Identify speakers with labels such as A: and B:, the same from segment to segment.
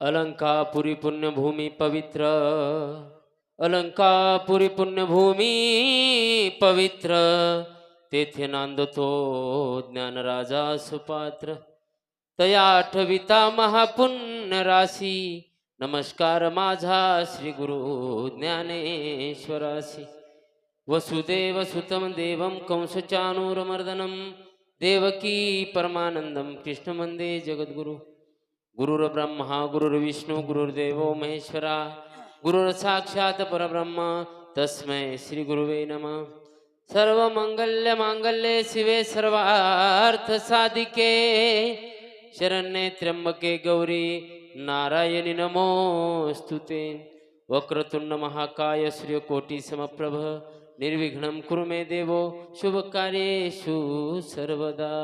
A: अलंकापुरी पुण्यभूमी पवित्र। अलंकापुरी पुण्यभूमी पवित्र। तेथे नांदतो ज्ञानराजा सुपात्र। तया आठविता महापुण्य राशी नमस्कार माझा श्री गुरु ज्ञानेश्वरासी वसुदेव सुतम देवं कंसचानूरमर्दनं देवकी परमानंदं कृष्णमंदे जगद्गुरु। ಗುರುರ ಬ್ರಹ್ಮ, ಗುರುರ್ ವಿಷ್ಣು, ಗುರುರ್ ದೇವೋ ಮಹೇಶ್ವರ, ಗುರುರ ಸಾಕ್ಷಾತ್ ಪರಬ್ರಹ್ಮ, ತಸ್ಮೈ ಶ್ರೀ ಗುರುವೇ ನಮ. ಸರ್ವ ಮಂಗಲ್ಯ ಮಾಂಗಲ್ಯ ಶಿವೆ ಸರ್ವಾರ್ಥ ಸಾಧಿಕೆ. ಶರಣ್ಯ ತ್ರ್ಯಂಬಕೆ ಗೌರಿ, ನಾರಾಯಣಿ ನಮೋಸ್ತುತೆ ವಕ್ರತುಂಡ ಮಹಾಕಾಯ ಕೋಟಿ ಸಮಪ್ರಭ, ನಿರ್ವಿಘ್ನಂ
B: ಕುರು
A: ಮೇ ದೇವೋ, ಶುಭ ಕಾರ್ಯೇಶು ಸರ್ವದಾ.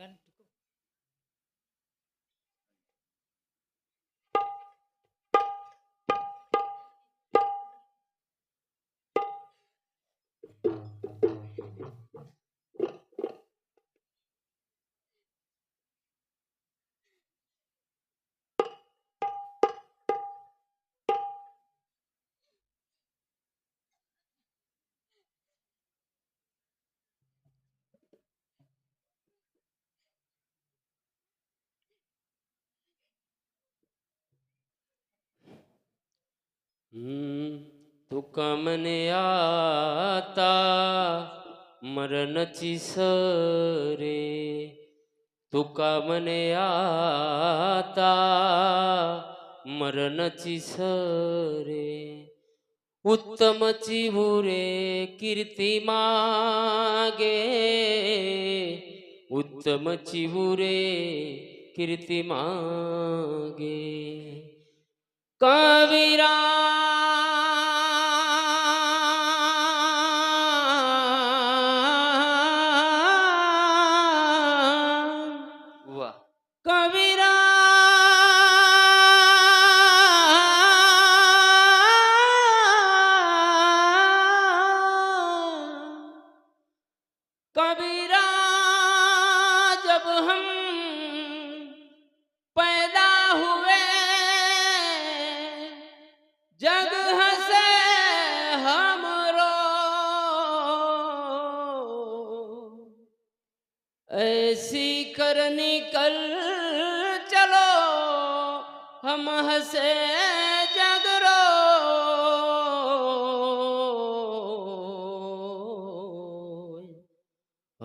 A: kan cukup Thank you. तुका म्हणे आता मरणची सरे तुका म्हणे आता मरणची सरे उत्तमची भुरे कीर्ती मागे. उत्तमची भुरे कीर्ती मागे. कविरा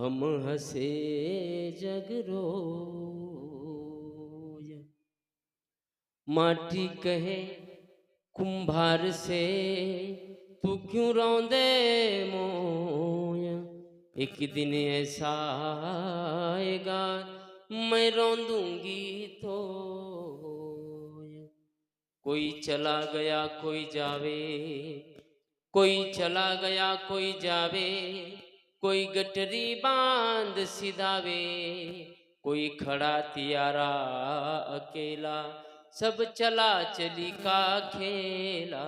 A: हम हसे जगरो माटी कहे, कुंभार से तू क्यों रौंदे मोया? एक दिन ऐसा आएगा, मैं रौंदूँगी तो कोई चला गया, कोई जावे, कोई चला गया, कोई जावे कोई गटरी बांध सिधावे कोई खड़ा तियारा अकेला सब चला चली का खेला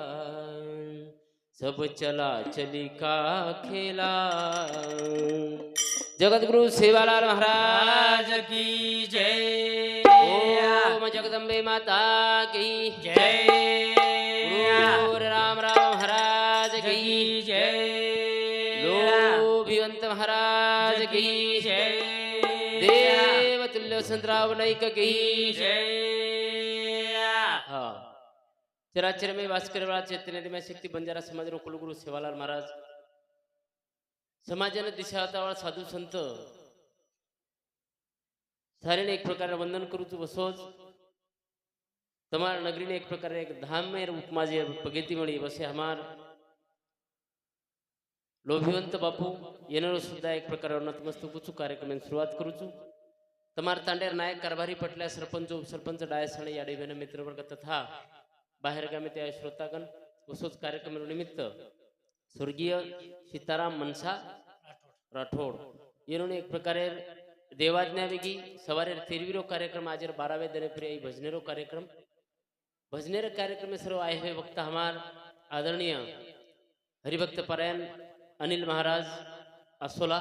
A: सब चला चली का खेला। जगतगुरु सेवालाल महाराज
B: राज की जय।
A: ओम जगदम्बे माता की महाराज की
B: जय
A: देवतुल्य संतराव नाईक की
B: जय
A: हा चराचर में वास करे वाला चैतन्य में शक्ती बंजारा समाज रो कुलगुरु सेवालाल महाराज समाजाने दिशा हातावाळा साधू संत सारेने एक प्रकारे वंदन करूच बसोच તમારા નગરીને એક પ્રકારે એક ધામેર ઉપમા જે પગેતી મળી બસે અમાર लोभिवंत बापू येणार सुद्धा एक प्रकारावर नतमस्तक उचू कार्यक्रमात सुरुवात करूचू तमार तांडेर नायक कारभारी पटल्या सरपंच उपसरपंच डायसाणे या डिव्हेन मित्रवर्ग तथा बाहेरगामी त्या श्रोतागण वसोच कार्यक्रम निमित्त स्वर्गीय सीताराम मनसा राठोड येऊन एक प्रकारे देवाज्ञा वेगी सवारे तेरवीरो कार्यक्रम आजर बारावे दिनप्रिय फिर आई भजनेरो कार्यक्रम. भजनेर कार्यक्रम सर्व आहे हे वक्त हमार आदरणीय हरिभक्त परायण अनिल महाराज असोला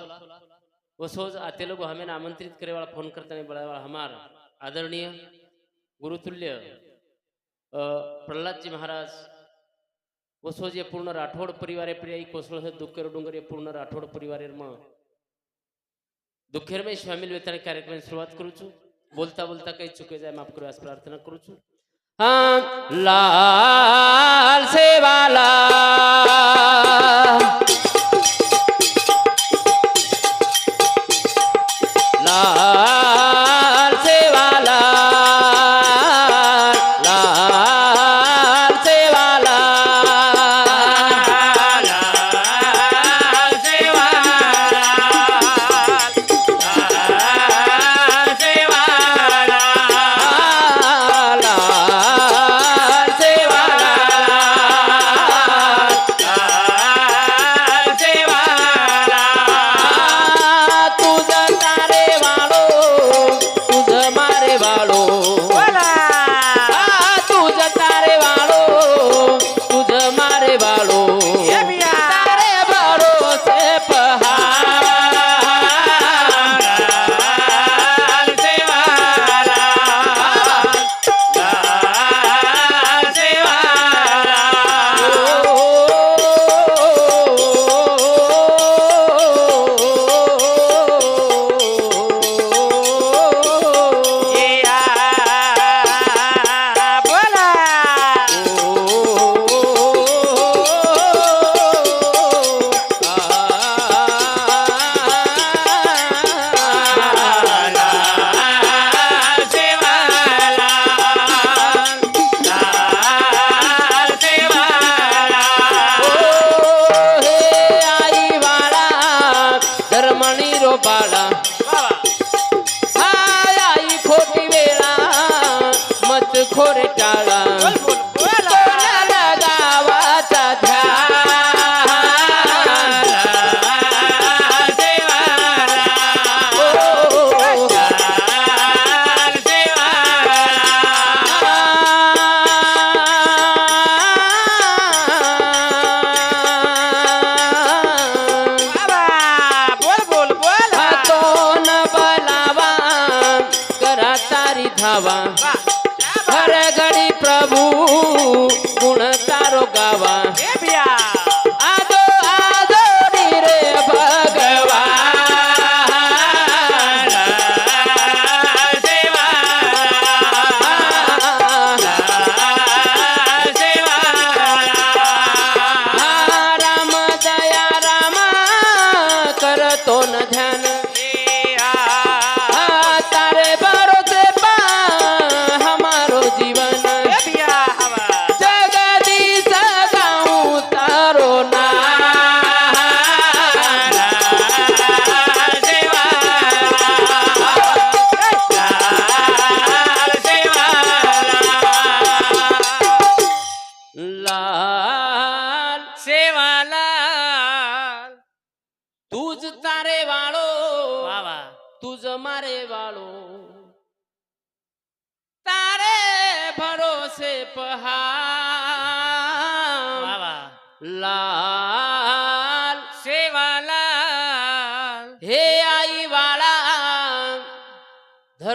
A: व सोज आतेलगु हमें आमंत्रित करे वाला फोन करते हैं बड़ा वाला हमार आदरणीय गुरुतुल्य प्रहलाद जी महाराज व सोज ये पूर्ण राठौड़ परिवार प्रिय कोसळ से डोंगर डूंगर ये पूर्ण राठौड़ परिवार में. दुखेर में शामिल वेतन कार्यक्रम शुरुआत करू बोलता बोलता कहीं चुके जाए माफ करो आज प्रार्थना करूचू. छू हाँ लाल सेवाला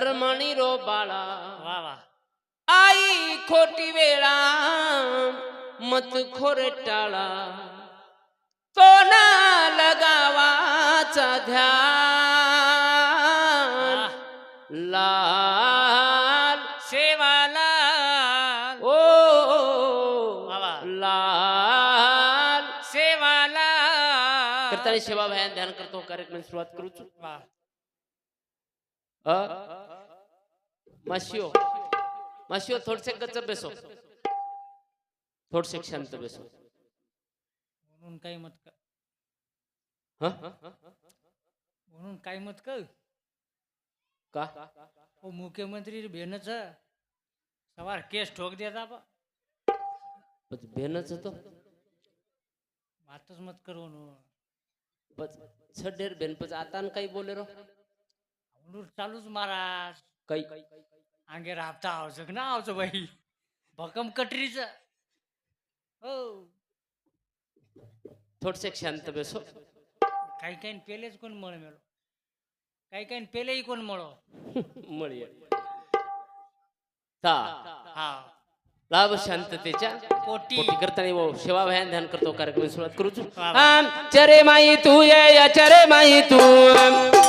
A: ધર્મણી રો બાળા
B: વાહ વાહ
A: આઈ ખોટી વેળા મત ખોરે ટાળા તો ના લગાવાचा ધ્યાન લાલ
B: સેવાલાલ
A: ઓ લાલ
B: સેવાલાલ
A: કરતાની સેવા ભાઈ ધ્યાન કરતો કાર્યક્રમ સુरुवात કરું છું
B: વાહ
A: माशिओ माशिओ थोडसे कच बेसो. थोडसे शांत बेसो.
B: म्हणून काय मत का म्हणून काय मत का
A: का?
B: ओ मुख्यमंत्री भेनच सवार केस ठोक देता बा
A: भेनच तो.
B: मातच मत करू
A: बस छडेर बेन पण आता न काही बोले रो
B: चालूच महाराज.
A: काही
B: अंगे राबता आवश्यक ना आवचं बाई. भकम कटरीच. हो.
A: थोडसे शांत बेसो.
B: काही काही पेलेच कोण मळ मेलो. काही काही पेलेही कोण मळो.
A: मळी ता.
B: हा.
A: लाभ शांततेच्या.
B: पोटी.
A: करताना वो सेवा भयान ध्यान करतो कार्यक्रम सुरुवात करू छु.
B: वा वा.
A: आम चरे माई तू ये या चरे माई तू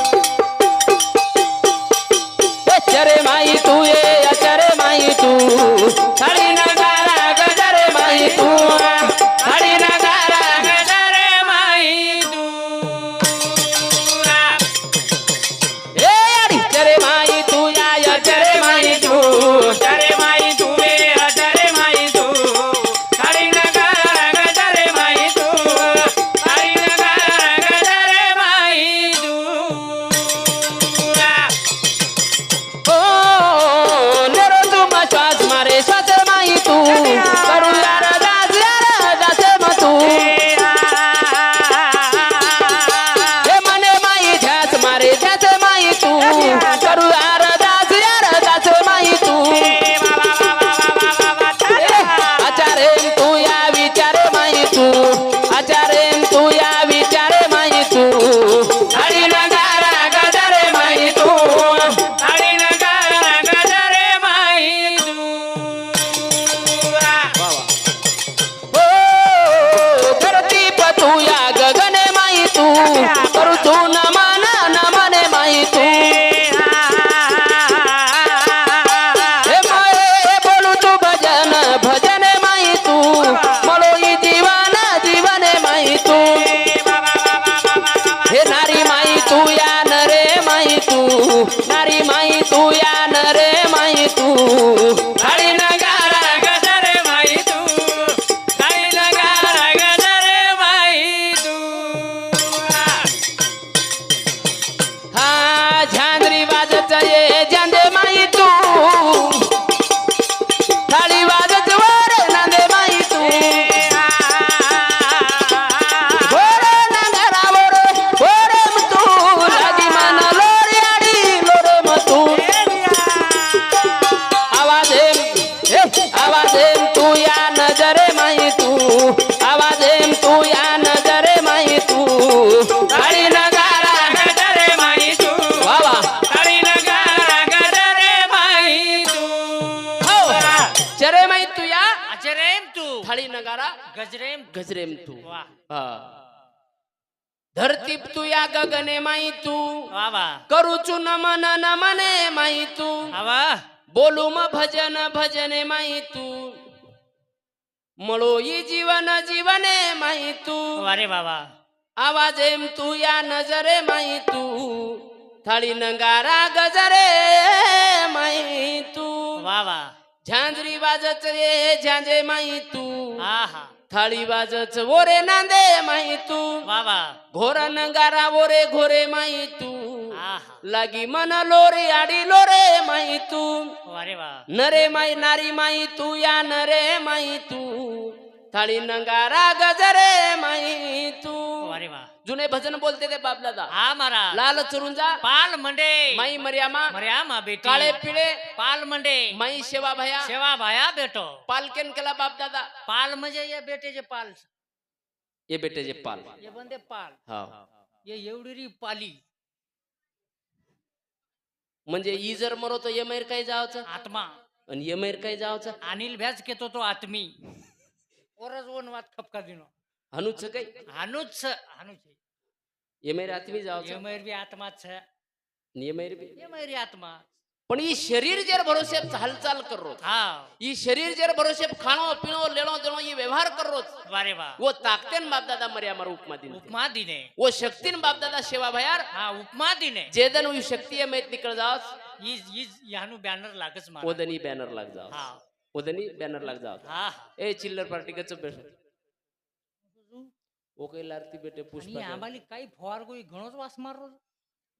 B: गजरेम
A: गजरेम तू.
B: वा.
A: हा. धरती तू या गगने माई तू.
B: वा वा.
A: करूचू नमन नमने माई तू. बोलू म भजन भजने माई तू. मळो ई जीवन जीवने माई तू.
B: अरे बाबा
A: आवाजेम तू या नजरे माई तू. थाळी नगारा गजरे माई तू.
B: वा वा.
A: झांजरी वाजत ये झांजे माई तू.
B: आहा
A: थाळी वाजत ओरे नांदे माई तू.
B: वा वा.
A: घोर नंगारा ओरे घोरे माई तू.
B: आहा.
A: लागी मन लोरे आडी लोरे माई तू.
B: अरे वा.
A: नरे माई नारी माई तू या नरे माई तू. थाळी नंगारा गजरे माई तू.
B: अरे वा.
A: जुने भजन बोलते ते बाबलादा.
B: हा मारा
A: लाल चुरुंजा
B: पाल मंडे.
A: माई मर्यामा
B: मर्यामा बेटी.
A: काळे पिळे
B: पाल मंडे.
A: माई सेवा भया.
B: सेवा भाया बेटो.
A: पालकेन केला बापदादा
B: पाल म्हणजे ये बेटेचे पाल.
A: ये बेटे जे पाल.
B: ये बंदे पाल.
A: हा.
B: ये एवढी पाली.
A: म्हणजे ई जर मरो तर यमेर काय जावचं?
B: आत्मा.
A: आणि यमेर काय जावचं?
B: अनिल भ्याज केतो तो आत्मी. ओरच वन वात खपका दिनो
A: हनुच काय
B: हानूच हानूच
A: यमेर आत्मी जावचं
B: ये मैर बी आत्माच
A: यमेर बी
B: ये मैरी आत्मा
A: પણ ઈ શરીર જ્યારે ભરોસે હાલચાલ કરો
B: હા
A: ઈ શરીર જ્યારે ભરોસે ખાણો પીણો લેણો દેણો એ વ્યવહાર કરો
B: વારે વાહ
A: वो ताकते न बाप दादा मर्या मारो उपमा दिन
B: ઉપમા દીને
A: वो शक्ति न बाप दादा सेवा भयार
B: હા ઉપમા દીને
A: जेदन हुई शक्ति है मैं निकल जाओ
B: ઈ ઈ યાનું બેનર લાગે છે મારા
A: ओदनी बैनर लग जाओ
B: હા
A: उदनी बैनर लग जाओ
B: हाँ.
A: ए चिल्लर पार्टी का चुप वो कई लारती बेटे पुष्पा
B: आणि आम्हाला काही कोई घणोच वास मारो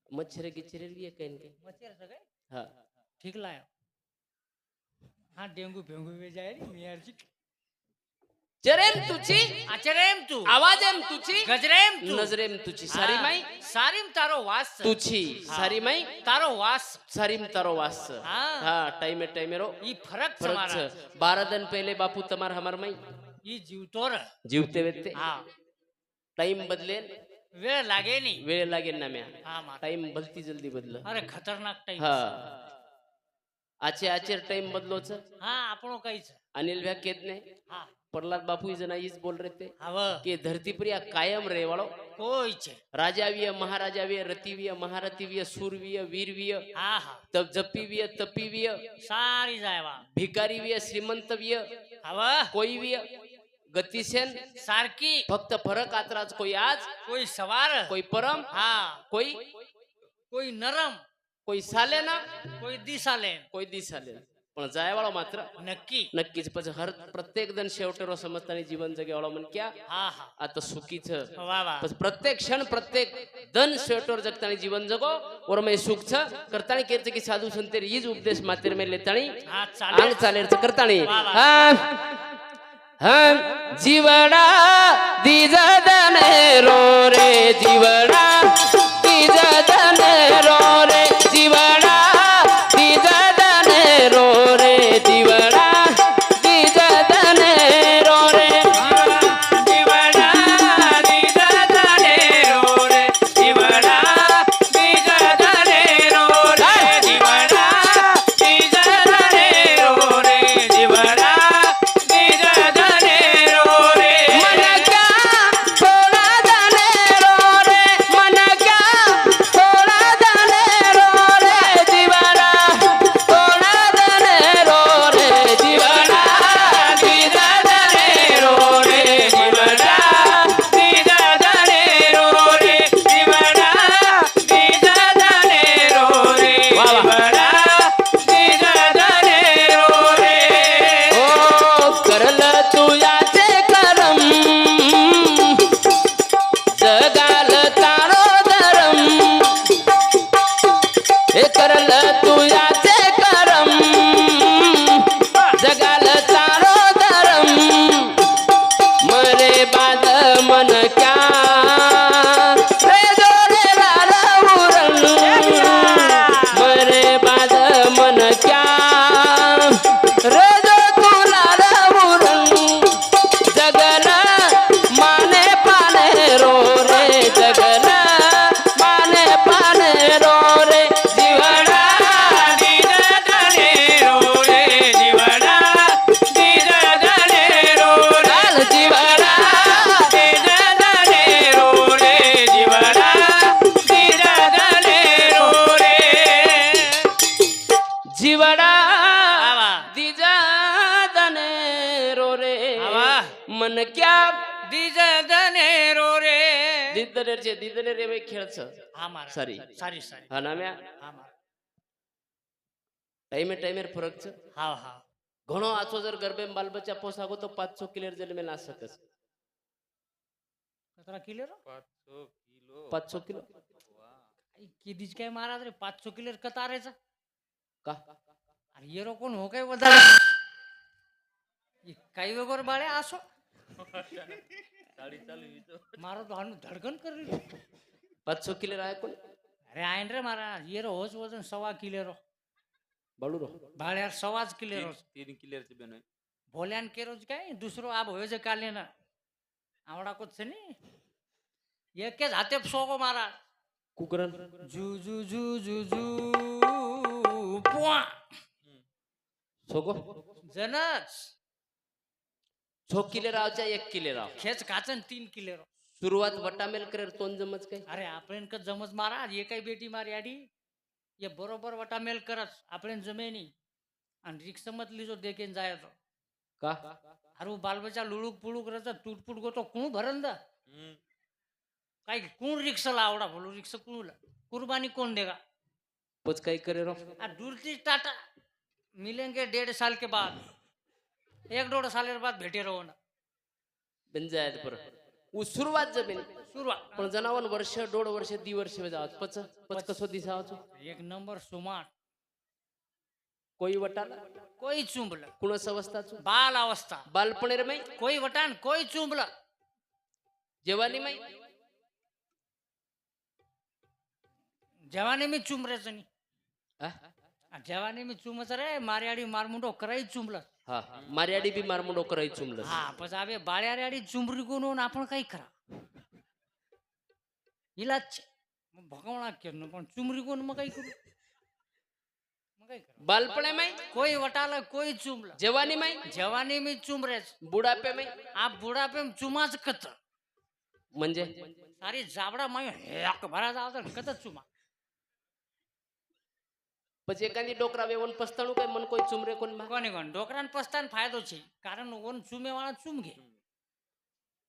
A: मच्छर गिच्छर लिए कहीं के
B: मच्छर सगळे
A: हा.
B: ठीक लाया. हा डेंगू फेंगू वे जाय मेयरची
A: जरेम
B: तुझी
A: अचरेम तू आवाजेम
B: तुझी गजरेम तु,
A: नजरेम तुझी सारी माई
B: सारीम तारो
A: वास
B: तुझी
A: सारी माई
B: तारो वास
A: सारीम तारो वास हाँ टाइमे टाइमे रो
B: ये
A: फरक फरक बारह दिन पहले बापू तमार हमार माई
B: ये जीवतोर
A: जीवते वेते।
B: हाँ।
A: टाइम बदले
B: वे लागे नाही
A: वे लागेल ना म्या। टाइम भलती जल्दी बदल।
B: अरे खतरनाक टाइम
A: हा। आचे आचे टाइम
B: बदलोच? हा आपण काहीच।
A: अनिल भैया केत नाही
B: हा।
A: प्रल्हाद बापू जना ईज बोल रहे थे
B: कि धरती
A: पर कायम रे
B: वालो कोई छे.
A: राजावीय महाराजावीय
B: रतिवीय
A: महारतिवीय सूरवीय
B: वीरवीय
A: तब जपीवीय तपीवीय सारी जायवा.
B: भिकारीवीय श्रीमंतवीय
A: हवा कोई
B: वीय
A: गतिसेन
B: सारखी. फक्त
A: फरक आत्राच कोई
B: आज कोई
A: सवार. कोई परम हा. कोई कोई नरम.
B: कोई
A: सालेना कोई दिसालेन. कोई दिसालेन. पण जायवाळा मात्र नक्की. नक्कीच. पण हर प्रत्येक
B: जण शेवटे
A: समजताना जीवन जगेवाळा म्हण
B: क्या आता
A: सुखीच. प्रत्येक क्षण प्रत्येक दन शेवटेवर जगता जीवन जगो वर मग सुख छ करताणी केलं की साधू संत हीच उपदेश मातेर
B: मेले
A: ताणी. चालेर करताणी. जीवडा दिजा दन रो रे जीवडा. દીદનેર છે દીદનેર એવે ખેળ છે
B: હા મારા
A: સારી.
B: સારી સારી
A: હા નામ્યા
B: હા મારા
A: ટાઈમે ટાઈમે ફરક છે
B: હા હા
A: ઘણો આછો જર ગરબે બાલ બચ્ચા પોસાગો તો પાંચસો કિલેર જન્મે ના શકે છે
B: કતરા કિલો રો
A: પાંચસો કિલો
B: કીધી જ કઈ મારા રે પાંચસો કિલો કતારે છે
A: કા
B: અરે યેરો કોણ હો કઈ વધારે ઈ કઈ मारा तो हानु धड़कन कर रही पच्चो किले
A: राय कोई अरे आयन
B: रे मारा ये रो होज वजन सवा किले रो.
A: बड़ू रो.
B: बाल यार सवाज किले रो.
C: तीन किले
B: के रोज क्या? है दूसरो आप होए जो काले ना हमारा कुछ नहीं ये क्या जाते सोगो मारा. कुकरन.
A: जू
B: जू जू जू जू पुआ. सोगो.
A: जनाज
B: छो
A: किले रावच्या एक किले राव खेच
B: काचन तीन किले राव
A: सुरुवात वटामेल करेल तोन जमच काय?
B: अरे आपण का जमच मारा ये काय बेटी मार याडी ये बरोबर वटामेल करच आपण जमेनी. आणि रिक्षा मतली जो देखेन जायचो.
A: का?
B: अरे बालबच्या लुळूक पुळूक रचा तुटपुट गोतो कुण भरन दा काय कुण रिक्षाला लावडा बोलू रिक्षा कुणला कुर्बानी कोण देगा?
A: पच काय करे
B: राव दूरती टाटा. मिलेंगे डेढ़ साल के बाद. एक डेढ़ साल बाद भेटे रहो ना
A: बन पर सुरुवात
B: शुरुआत जब
A: पण जनावर वर्ष डेढ़ वर्ष दी वर्ष वे जावत. पच पच कसो दिसावत
B: एक नंबर सुमाट
A: कोई वटान
B: कोई चुंबला.
A: कुणस अवस्था
B: बाल अवस्था.
A: बालपणेर में?
B: कोई वटान कोई चुंबला.
A: जवानी में?
B: जवानी मी चुंबरेच नाही जवानी मी चुंबच रे मारियाडी मारमुंडो कराई चुमला
A: હા મારી આડી બી મારા મોડો કરાઈ
B: ચુમલ હા પછી આવે બાળ્યા આડી ચુમરીગોનો આપણ કઈ કરા ઇલાજ છે. ભગવાના કેમનું પણ ચુમરીગોનમાં કઈ કરું? બાલપણેમાં કોઈ વટાલે કોઈ ચુમલા જવાનીમાં જવાનીમાં
A: ચુમરે બુઢાપેમાં
B: આ બુઢાપેમાં ચુમા જ કત
A: મંજે?
B: સારી જાવડામાં હેક ભરા જાવ કત ચુમા
A: પછી એકાદી ડોકરા વેવન પસ્તાણું કઈ મન કોઈ ચુમરે કોણ માં
B: કોની કોણ ડોકરાને પસ્તાને ફાયદો છે કારણ ઓન ચુમે વાળા ચુમગે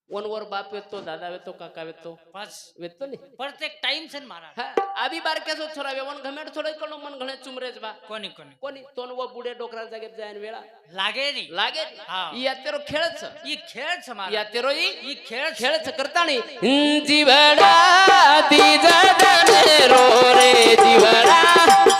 A: ઓન વર બાપ વેતો દાદા વેતો કાકા વેતો
B: બસ
A: વેતો ને
B: પ્રત્યેક ટાઈમ છે ને મારા
A: હા આવી બાર કેસો છોરા વેવન ગમેડ છોડે કણો મન ઘણે ચુમરે જ બા
B: કોની કોની
A: કોની તોન વો બુડે ડોકરા જાગે જાય વેળા
B: લાગે નહીં
A: લાગે
B: હા.
A: ઈ અત્યારો ખેળ જ છે
B: ઈ ખેડ છે
A: ઈ
B: મારા
A: અત્યારો ઈ
B: ઈ ખેડ છે
A: ખેળ છે કરતા નહીં જીવડા દીજડને રો રે જીવડા